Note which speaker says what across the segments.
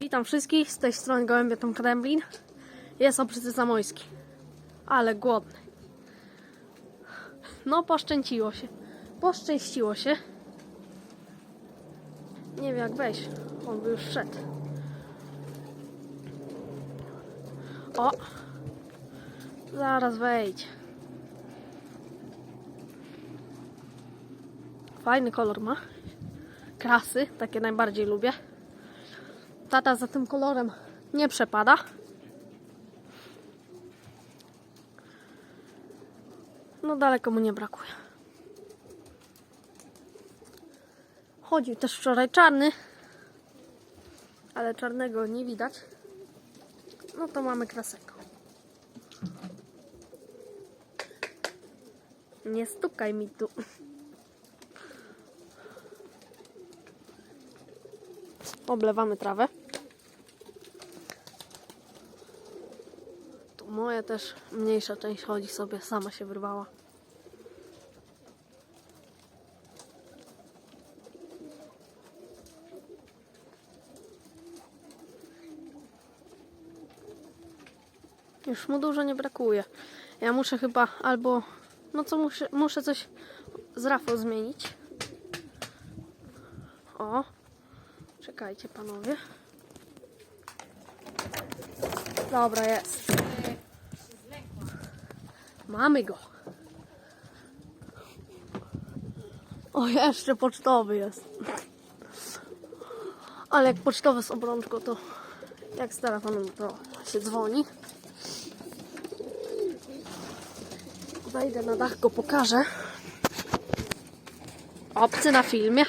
Speaker 1: Witam wszystkich, z tej strony Gołębie Tom Kremlin. Jest obcy Zamojski. Ale głodny. No, poszczęciło się. Poszczęściło się. Nie wiem jak wejść. On by już szedł. O! Zaraz wejdź. Fajny kolor ma. Krasy, takie najbardziej lubię. Tata za tym kolorem nie przepada. No daleko mu nie brakuje. Chodził też wczoraj czarny, ale czarnego nie widać. No to mamy krasego. Nie stukaj mi tu. Oblewamy trawę. Moja też mniejsza część chodzi sobie, sama się wyrwała. Już mu dużo nie brakuje. Ja muszę chyba albo. No co muszę, muszę coś z rafą zmienić. O, czekajcie panowie. Dobra, jest. Mamy go. O, jeszcze pocztowy jest. Ale jak pocztowy z obrączką, to jak z telefonem, to się dzwoni. Wejdę na dach, go pokażę. Obcy na filmie.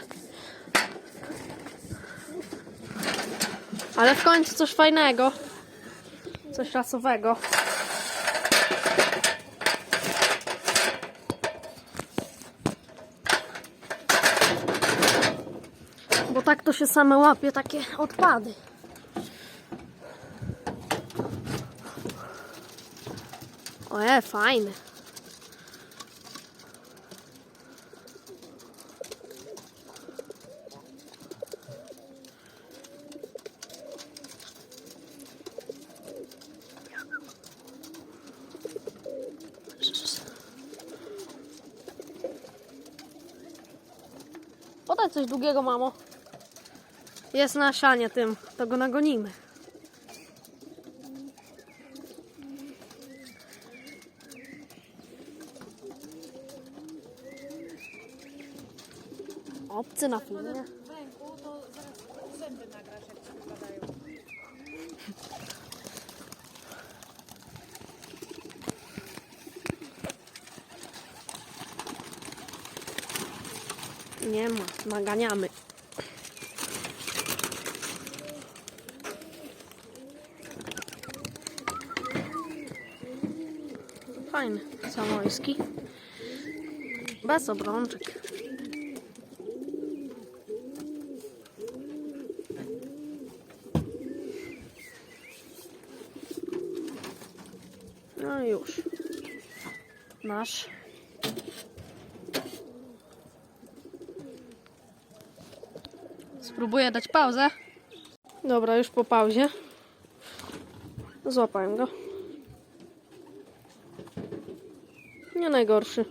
Speaker 1: Ale w końcu coś fajnego. Coś rasowego. Bo tak to się same łapie, takie odpady. Oje, fajny. Podaj coś długiego, mamo. Jest na sianie tym, to go nagonimy. Obcy na filmie.
Speaker 2: w ręku, to zaraz zęby nagrasz, jak ci wypadają.
Speaker 1: Nie ma, naganiamy. Fajny, samojski. Bez obrączek. No już. Nasz. Spróbuję dać pauzę. Dobra, już po pauzie. Złapałem go. Nie najgorszy.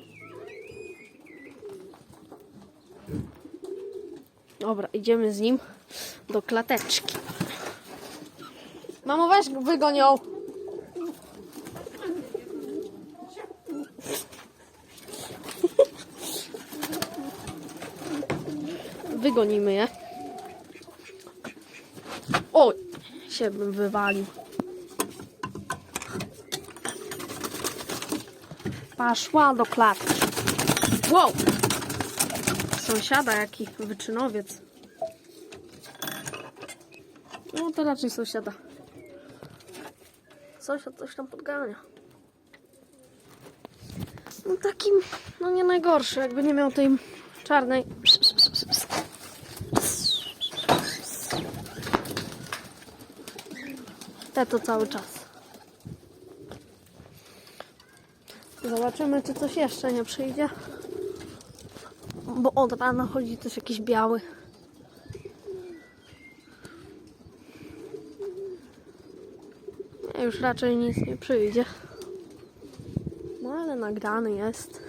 Speaker 1: Dobra, idziemy z nim do klateczki. Mamo, weź go, wygoń ją. Wygonimy je. Oj, się bym wywalił. Paszła do klatki. Wow! Sąsiada jaki wyczynowiec. No to raczej sąsiada. Sąsiad coś tam podgania. No takim, no nie najgorszy, jakby nie miał tej czarnej. Te to cały czas. Zobaczymy, czy coś jeszcze nie przyjdzie. Bo od rana chodzi też jakiś biały. Już raczej nic nie przyjdzie. No ale nagrany jest.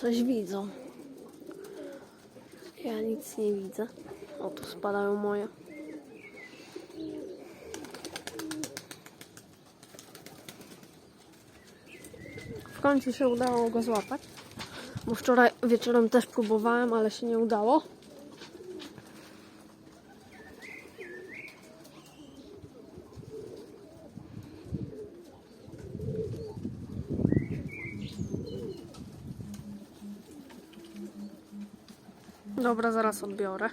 Speaker 1: Coś widzą. Ja nic nie widzę. O, tu spadają moje. W końcu się udało go złapać. Bo wczoraj wieczorem też próbowałem, ale się nie udało. Dobra, zaraz odbiorę.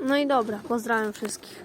Speaker 1: No i dobra, pozdrawiam wszystkich.